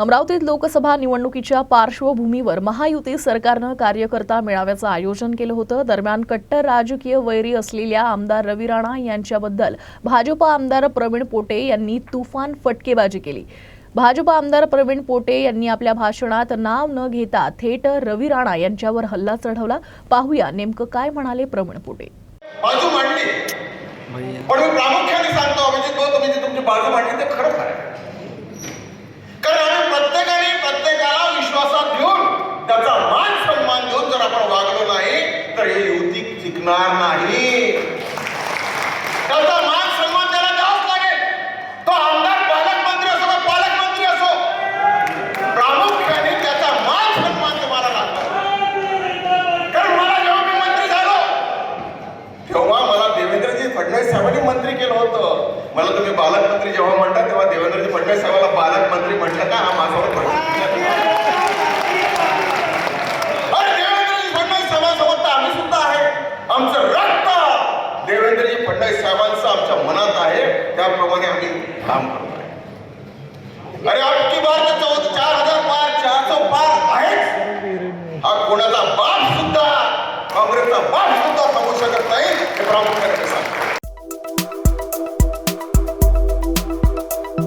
अमरावतीत लोकसभा निवडणुकीच्या पार्श्वभूमीवर महायुती सरकारनं कार्यकर्ता मेळाव्याचं आयोजन केलं होतं. दरम्यान कट्टर राजकीय वैरी असलेल्या आमदार रवी राणा यांच्याबद्दल भाजपा आमदार प्रवीण पोटे यांनी तुफान फटकेबाजी केली. भाजपा आमदार प्रवीण पोटे यांनी आपल्या भाषणात नाव न घेता थेट रवी राणा यांच्यावर हल्ला चढवला. पाहूया नेमकं काय म्हणाले प्रवीण पोटे. युती नाही. त्याचा मान सन्मान त्याला द्यावाच लागेल. तो आमदार पालकमंत्री असो का पालकमंत्री असो प्रामुख्याने त्याचा मान सन्मान तुम्हाला लागतो कारण मला जेव्हा मी मंत्री झालो तेव्हा मला देवेंद्रजी फडणवीस साहेबांनी मंत्री केलं होतं. मला तुम्ही पालकमंत्री जेव्हा म्हणता तेव्हा देवेंद्रजी फडणवीस साहेबाला पालकमंत्री म्हणतात का हा माझ्यावर प्रश्न अरे देवेंद्रजी फडणवीस साहेबांसोबत तर आम्ही सुद्धा आहे आमचं रक्त देवेंद्रजी फडणवीस साहेबांचं आमच्या मनात आहे त्याप्रमाणे आम्ही काम करतो आहे अरे अबकी बार तर चौदा चार हजार पार चारशे पार आहेच. हा कोणाचा बाप सुद्धा काँग्रेसचा बाप सुद्धा